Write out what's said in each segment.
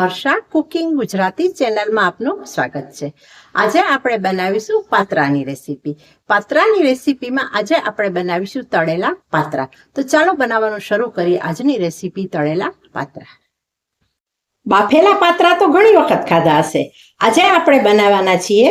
Harsha cooking Gujarati ચેનલમાં આપનું સ્વાગત છે. આજે આપણે બનાવીશું પાત્રાની રેસીપી. પાત્રાની રેસીપીમાં આજે આપણે બનાવીશું તળેલા પાત્રા. તો ચાલો બનાવવાનું શરૂ કરીએ આજની રેસીપી તળેલા પાત્રા. બાફેલા પાત્રા તો ઘણી વખત ખાધા હશે. આજે આપણે બનાવવાના છીએ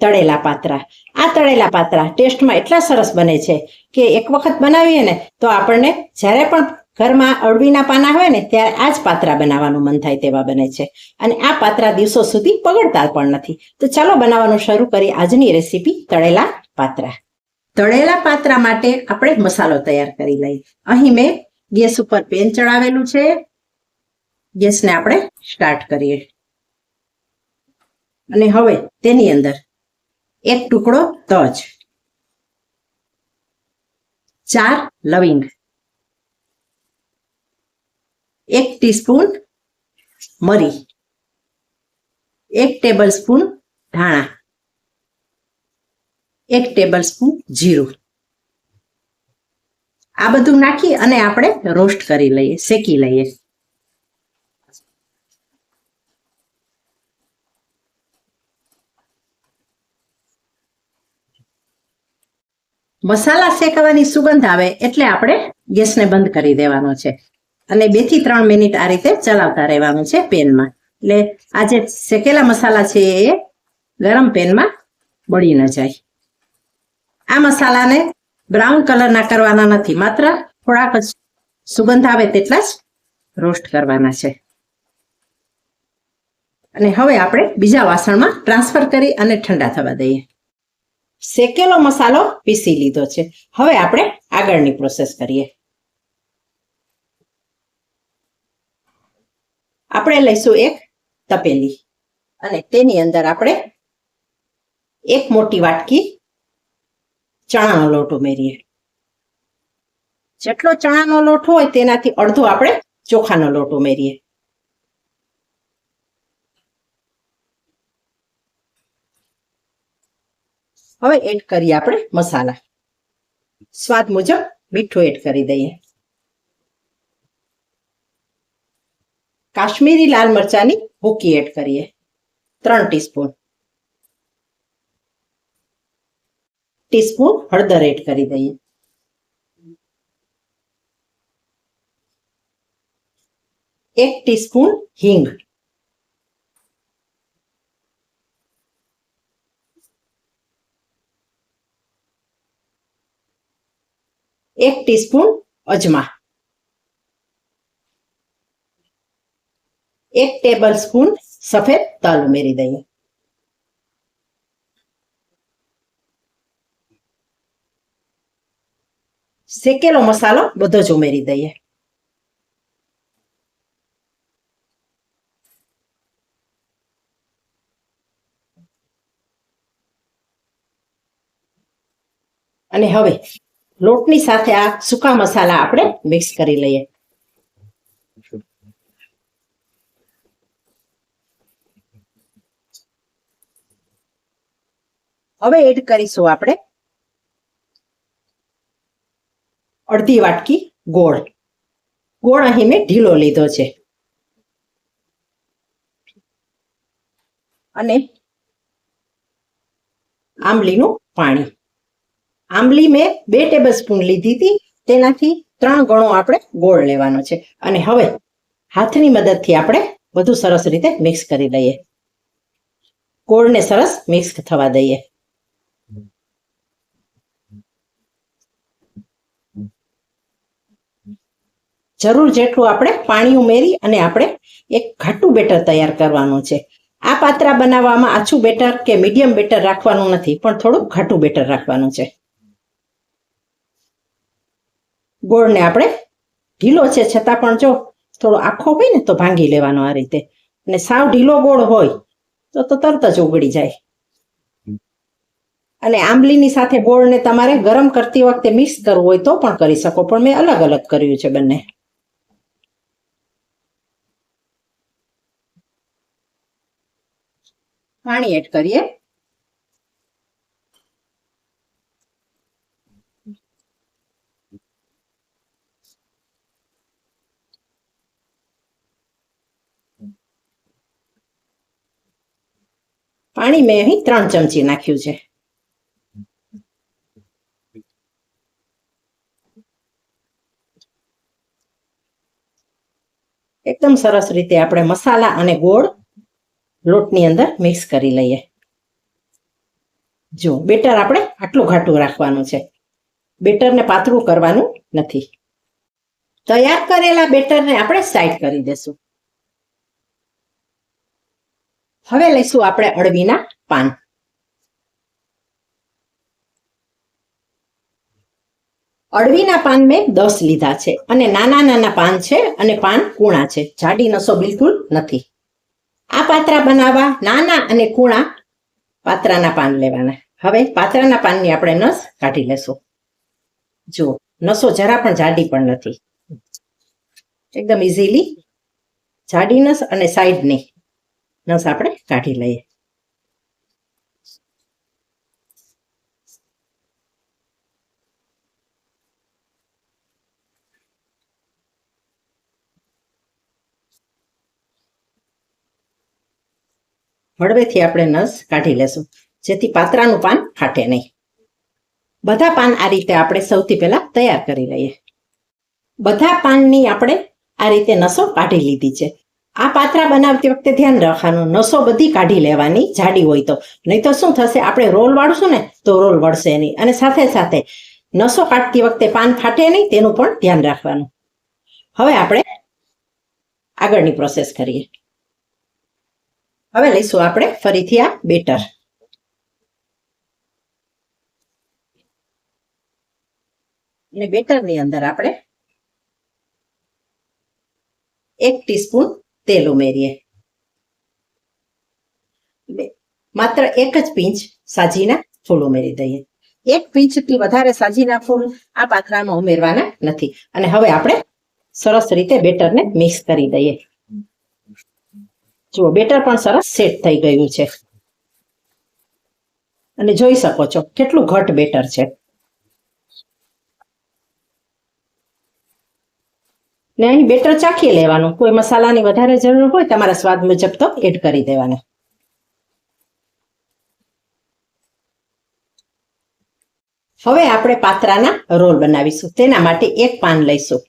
તળેલા પાત્રા. આ તળેલા પાત્રા ટેસ્ટમાં એટલા સરસ બને છે કે એક વખત બનાવીએ ને તો આપણને જ્યારે પણ ઘરમાં અળવીના પાના હોય ને, ત્યારે આ જ પાત્રા બનાવવાનું મન થાય તેવા બને છે. અને આ પાત્રા દિવસો સુધી પગડતા પણ નથી. તો ચાલો બનાવવાનું શરૂ કરીએ આજની રેસીપી, તળેલા પાત્રા. તળેલા પાત્રા માટે આપણે મસાલો તૈયાર કરી લઈએ. અહીં મેં ગેસ ઉપર પેન ચડાવેલું છે. ગેસને આપણે સ્ટાર્ટ કરીએ. અને હવે તેની અંદર એક ટુકડો તજ, ચાર લવિંગ એક ટીસ્પૂન મરી, એક ટેબલ સ્પૂન ધાણા, એક ટેબલ સ્પૂન જીરું. આ બધું નાખી અને આપણે રોસ્ટ કરી લઈએ, શેકી લઈએ. મસાલા શેકવાની સુગંધ આવે એટલે આપણે ગેસને બંધ કરી દેવાનો છે. અને બેથી ત્રણ મિનિટ આ રીતે ચલાવતા રહેવાનું છે પેનમાં. એટલે આ જે શેકેલા મસાલા છે એ ગરમ પેનમાં બળી ન જાય. આ મસાલાને બ્રાઉન કલરના કરવાના નથી, માત્ર થોડાક જ સુગંધ આવે તેટલા જ રોસ્ટ કરવાના છે. અને હવે આપણે બીજા વાસણમાં ટ્રાન્સફર કરી અને ઠંડા થવા દઈએ. શેકેલો મસાલો પીસી લીધો છે. હવે આપણે આગળની પ્રોસેસ કરીએ. આપણે લઈશું એક તપેલી. અને તેની અંદર આપણે એક મોટી વાટકી ચણાનો લોટ ઉમેરીએ. જેટલો ચણાનો લોટ હોય તેનાથી અડધો આપણે ચોખાનો લોટ ઉમેરીએ. હવે એડ કરીએ આપણે મસાલા. સ્વાદ મુજબ મીઠું એડ કરી દઈએ. કાશ્મીરી લાલ મરચાની ભૂકી એડ કરીએ ત્રણ ટીસ્પૂન ટીસ્પૂન હળદર એડ કરી દઈએ એક ટીસ્પૂન હિંગ એક ટીસ્પૂન અજમા એક ટેબલ સ્પૂન સફેદ તલ ઉમેરી દઈએ. શેકેલો મસાલો બધો જ ઉમેરી દઈએ. અને હવે લોટની સાથે આ સૂકા મસાલા આપણે મિક્સ કરી લઈએ. હવે એડ કરીશું આપણે. અડધી વાટકી ગોળ. ગોળ અહીં મેં ઢીલો લીધો છે. અને આંબલીનું પાણી. આંબલી મેં બે ટેબલ સ્પૂન લીધી હતી. તેનાથી ત્રણ ગણો આપણે ગોળ લેવાનો છે. અને હવે હાથની મદદથી આપણે બધું સરસ રીતે મિક્સ કરી લઈએ ગોળને સરસ મિક્સ થવા દઈએ. જરૂર જેટલું આપણે પાણી ઉમેરી અને આપણે એક ઘાટું બેટર તૈયાર કરવાનું છે. આ પાત્રા બનાવવામાં આછું બેટર કે મીડિયમ બેટર રાખવાનું નથી, પણ થોડું ઘાટું બેટર રાખવાનું છે. ગોળને આપણે ઢીલો છે, છતાં પણ જો થોડો આખો હોય ને તો ભાંગી લેવાનો આ રીતે. અને સાવ ઢીલો ગોળ હોય તો તો તરત જ ઉગડી જાય. અને આંબલીની સાથે ગોળને તમારે ગરમ કરતી વખતે મિક્સ કરવું હોય તો પણ કરી શકો, પણ મેં અલગ અલગ કર્યું છે બંને. પાણી એડ કરીએ. પાણી મેં અહીં ત્રણ ચમચી નાખ્યું છે. એકદમ સરસ રીતે આપણે મસાલા અને ગોળ લોટની અંદર મિક્સ કરી લઈએ. જો, બેટર આપણે આટલું ઘાટું રાખવાનું છે. બેટરને પાતળું કરવાનું નથી. તૈયાર કરેલા બેટરને આપણે સાઈડ કરી દેશું હવે લઈશું આપણે અળવીના પાન. અળવીના પાન મેં દસ લીધા છે અને નાના નાના પાન છે અને પાન કૂણા છે. જાડી નસો બિલકુલ નથી. આ પાત્રા બનાવવા નાના અને કૂણા પાત્રાના પાન લેવાના. હવે પાત્રાના પાનની આપણે નસ કાઢી લેશું. જુઓ નસો જરા પણ જાડી પણ નથી. એકદમ ઇઝીલી જાડી નસ અને સાઈડની નસ આપણે કાઢી લઈએ. હળવેથી આપણે નસ કાઢી લેશું. જેથી પાત્રાનું પાન ફાટે નહીં. બધા પાન આ રીતે આપણે સૌથી પહેલા તૈયાર કરી લઈએ. બધા પાનની આપણે આ રીતે નસો કાઢી લીધી છે. આ પાત્રા બનાવતી વખતે ધ્યાન રાખવાનું, નસો બધી કાઢી લેવાની જાડી હોય તો. નહીં તો શું થશે? આપણે રોલ વાળશું ને, તો રોલ વળશે નહીં. અને સાથે સાથે નસો કાઢતી વખતે પાન ફાટે નહીં, તેનું પણ ધ્યાન રાખવાનું. હવે આપણે આગળની પ્રોસેસ કરીએ. હવે લઈશું આપણે ફરીથી આ બેટર. અને બેટરની અંદર આપણે એક ટીસ્પૂન તેલ ઉમેરીએ. માત્ર એક જ પીંચ સાજીના ફૂલ ઉમેરી દઈએ. એક પીંચથી વધારે સાજીના ફૂલ આ પાથરામાં ઉમેરવાના નથી. અને હવે આપણે સરસ રીતે બેટરને મિક્સ કરી દઈએ. જુઓ, બેટર પણ સરસ સેટ થઈ ગયું છે. અને જોઈ શકો છો, કેટલું ઘટ બેટર છે. ને અહીં બેટર ચાખી લેવાનું. કોઈ મસાલાની વધારે જરૂર હોય, તમારા સ્વાદ મુજબ તો એડ કરી દેવાના. હવે આપણે પાત્રાના રોલ બનાવીશું. તેના માટે એક પાન લઈશું.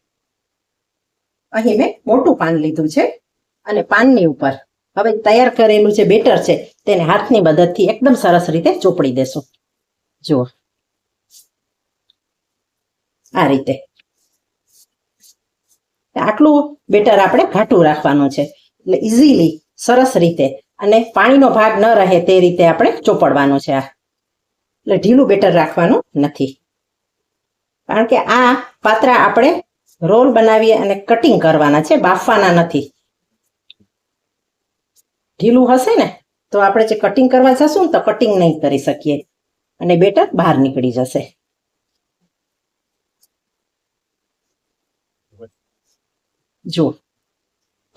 અહીં મેં મોટું પાન લીધું છે. અને પાનની ઉપર હવે તૈયાર કરેલું જે બેટર છે, તેને હાથની મદદથી એકદમ સરસ રીતે ચોપડી દેશું. જુઓ. આ રીતે. આટલું બેટર આપણે ઘાટું રાખવાનું છે. એટલે ઇઝીલી સરસ રીતે અને પાણીનો ભાગ ન રહે તે રીતે આપણે ચોપડવાનું છે આ. એટલે ઢીલું બેટર રાખવાનું નથી. કારણ કે આ પાત્રા આપણે રોલ બનાવીએ અને કટિંગ કરવાના છે, બાફવાના નથી. ઢીલું હશે ને, તો આપણે જે કટિંગ કરવા જશું ને, તો કટિંગ નહીં કરી શકીએ. અને બેટર બહાર નીકળી જશે. જો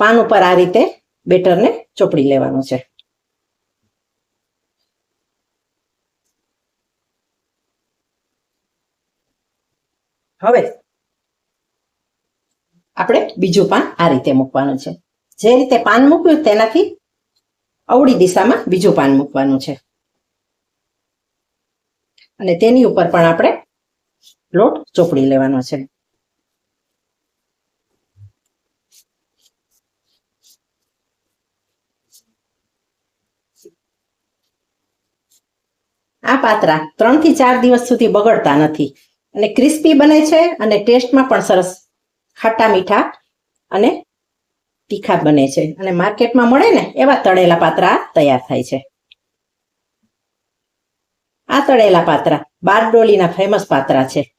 પાન ઉપર આ રીતે બેટરને ચોપડી લેવાનું છે. હવે આપણે બીજું પાન આ રીતે મૂકવાનું છે. જે રીતે પાન મૂક્યું તેનાથી અવળી દિશામાં બીજું પાન મૂકવાનું છે. અને તેની ઉપર પણ આપણે લોટ ચોપડી લેવાનો છે. આ પાત્રા ત્રણથી ચાર દિવસ સુધી બગડતા નથી. અને ક્રિસ્પી બને છે અને ટેસ્ટમાં પણ સરસ ખાટા મીઠા અને તીખા બને છે. અને માર્કેટમાં મળે ને, એવા તળેલા પાત્રા તૈયાર થાય છે. આ તળેલા પાત્રા, બારડોલીના ફેમસ પાત્રા છે.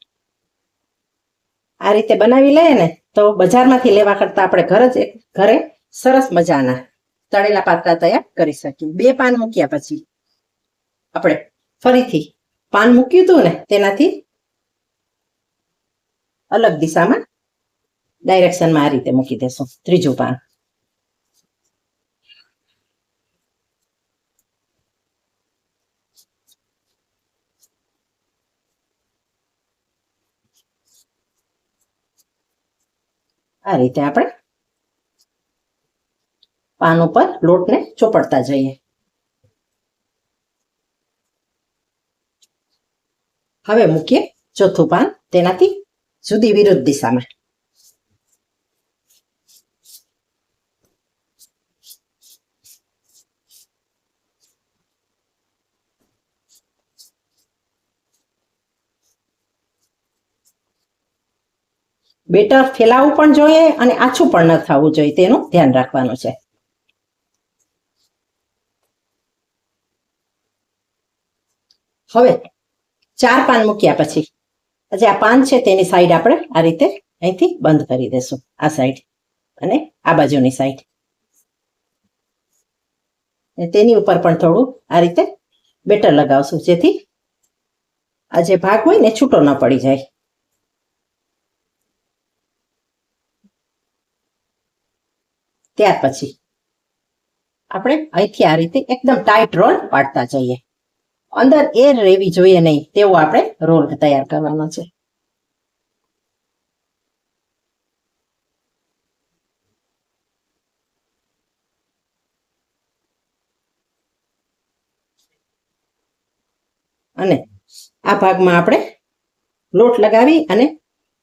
આ રીતે બનાવી લઈએ ને, તો બજારમાંથી લેવા કરતા આપણે ઘર જ, ઘરે સરસ મજાના તળેલા પાત્રા તૈયાર કરી શકીએ. બે પાન મૂક્યા પછી આપણે ફરીથી પાન મૂક્યું હતું ને, તેનાથી અલગ દિશામાં ડાયરેક્શનમાં આ રીતે મૂકી દેશું. ત્રીજું પાન. આ રીતે આપણે પાન ઉપર લોટને ચોપડતા જઈએ. હવે મૂકીએ ચોથું પાન, તેનાથી જુદી વિરુદ્ધ દિશામાં. બેટર ફેલાવવું પણ જોઈએ અને આછું પણ ન થવું જોઈએ તેનું ધ્યાન રાખવાનું છે. હવે ચાર પાન મૂક્યા પછી, આજે આ પાન છે તેની સાઈડ આપણે આ રીતે અહીંથી બંધ કરી દેશું, આ સાઈડ અને આ બાજુની સાઈડ તેની ઉપર પણ થોડું આ રીતે બેટર લગાવશું, જેથી આ જે ભાગ હોય ને છૂટો ન પડી જાય. ત્યાર પછી આપણે અહીંથી આ રીતે એકદમ ટાઈટ રોલ પાડતા જઈએ. અંદર એર રહેવી જોઈએ નહીં, તેવો આપણે રોલ તૈયાર કરવાનો છે. અને આ ભાગમાં આપણે લોટ લગાવી અને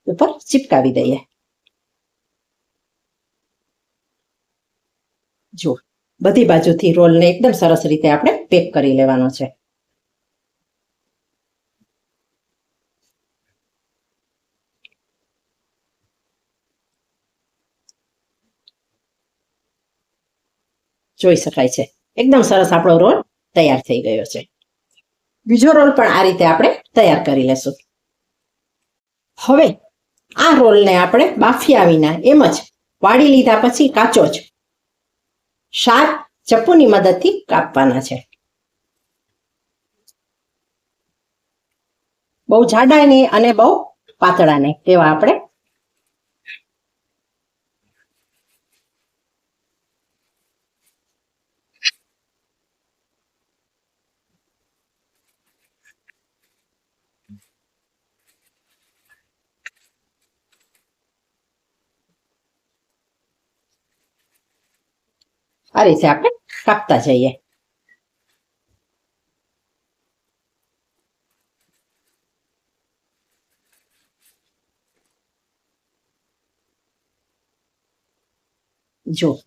ઉપર ચિપકાવી દઈએ. જો, બધી બાજુથી રોલને એકદમ સરસ રીતે આપણે પેક કરી લેવાનો છે. જોઈ શકાય છે. એકદમ સરસ આપણો રોલ તૈયાર થઈ ગયો છે. બીજો રોલ પણ આ રીતે આપણે તૈયાર કરી લેશું. હવે આ રોલને આપણે બાફ્યા વિના એમ જ વાળી લીધા પછી કાચો જ શાર્પ ચપ્પુની મદદથી કાપવાના છે. બહુ જાડા નહીં અને બહુ પાતળા નહીં તેવા આપણે આ રીતે આપણે કાપતા જઈએ. જો.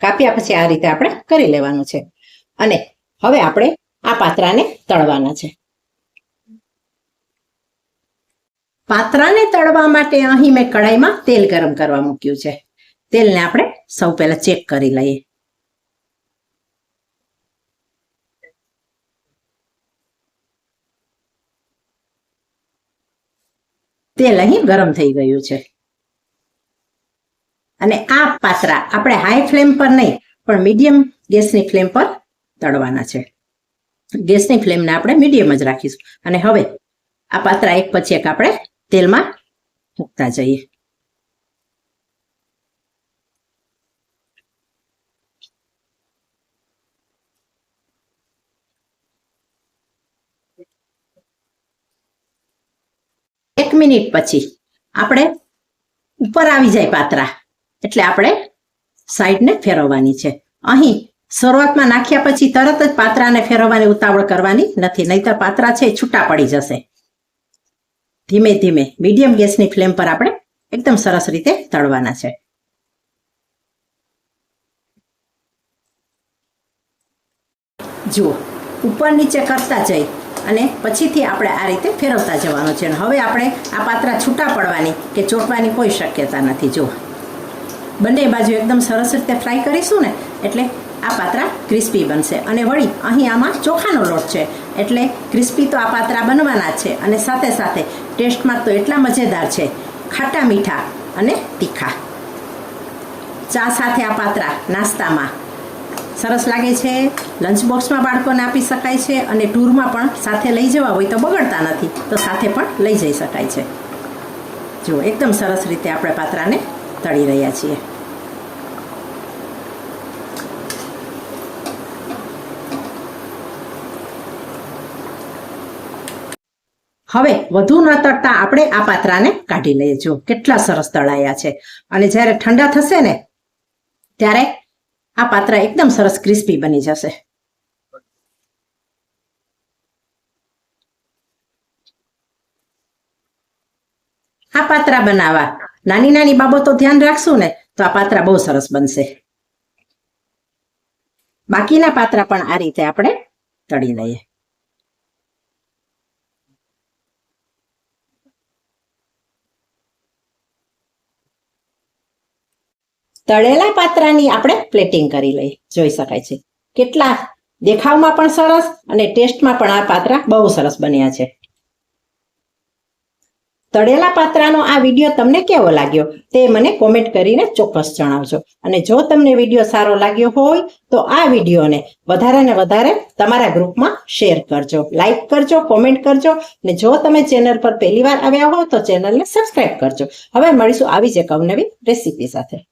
કાપ્યા પછી આ રીતે આપણે કરી લેવાનું છે. અને હવે આપણે આ પાત્રાને તળવાના છે. પાત્રાને તળવા માટે અહીં મેં કઢાઈમાં તેલ ગરમ કરવા મૂક્યું છે. તેલને આપણે સૌ પહેલા ચેક કરી લઈએ. તેલ અહીં ગરમ થઈ ગયું છે. અને આ પાત્રા આપણે હાઈ ફ્લેમ પર નહીં, પણ મીડિયમ ગેસની ફ્લેમ પર તળવાના છે. ગેસની ફ્લેમને આપણે મીડિયમ જ રાખીશું. અને હવે આ પાત્રા એક પછી એક આપણે તેલમાં મૂકતા જઈએ. મિનિટ પછી આપણે ઉપર આવી જાય પાત્રા. એટલે આપણે સાઈડને ફેરવવાની છે. અહીં શરૂઆતમાં નાખ્યા પછી તરત જ પાત્રાને ફેરવવાની ઉતાવળ કરવાની નથી. નહીતર પાત્રા છે છૂટા પડી જશે. ધીમે ધીમે મીડિયમ ગેસની ફ્લેમ પર આપણે એકદમ સરસ રીતે તળવાના છે. જુઓ, ઉપર નીચે કરતા જઈ અને પછીથી આપણે આ રીતે ફેરવતા જવાનું છે. હવે આપણે આ પાત્રા છૂટા પડવાની કે ચોંટવાની કોઈ શક્યતા નથી. જો બંને બાજુ એકદમ સરસ રીતે ફ્રાય કરીશું ને, એટલે આ પાત્રા ક્રિસ્પી બનશે. અને વળી અહીં આમાં ચોખાનો લોટ છે. એટલે ક્રિસ્પી તો આ પાત્રા બનવાના છે. અને સાથે સાથે ટેસ્ટમાં તો એટલા મજેદાર છે. ખાટા મીઠા અને તીખા. ચા સાથે આ પાત્રા નાસ્તામાં સરસ લાગે છે. લંચ બોક્સમાં બાળકોને આપી શકાય છે અને ટૂરમાં પણ સાથે લઈ જવા હોય તો બગડતા નથી. તો સાથે પણ લઈ જઈ શકાય છે. જુઓ એકદમ સરસ રીતે આપણે પાત્રાને તળી રહ્યા છીએ. હવે વધુ ન તળતા આપણે આ પાત્રાને કાઢી લઈએ. જો, કેટલા સરસ તળાયા છે. અને જ્યારે ઠંડા થશે ને, ત્યારે આ પાત્ર એકદમ સરસ ક્રિસ્પી બની જશે. આ પાત્રા બનાવવા. નાની નાની બાબતો ધ્યાન રાખશું ને, તો આ પાત્રા બહુ સરસ બનશે. બાકીના પાત્રા પણ આ રીતે આપણે તળી લઈએ. તળેલા પાત્રાની આપણે પ્લેટિંગ કરી લઈએ જોઈ શકાય છે. કેટલા? દેખાવમાં પણ સરસ અને ટેસ્ટમાં પણ આ પાત્રા બહુ સરસ બન્યા છે. તળેલા પાત્રાનો આ વીડિયો તમને કેવો લાગ્યો તે મને કોમેન્ટ કરીને ચોક્કસ જણાવજો. અને જો તમને વીડિયો સારો લાગ્યો હોય, તો આ વિડીયોને વધારે ને વધારે તમારા ગ્રુપમાં શેર કરજો. લાઇક કરજો કોમેન્ટ કરજો અને જો તમે ચેનલ પર પહેલીવાર આવ્યા હો, તો ચેનલને સબસ્ક્રાઇબ કરજો. હવે મળીશું આવી જ એક અવનવી રેસીપી સાથે.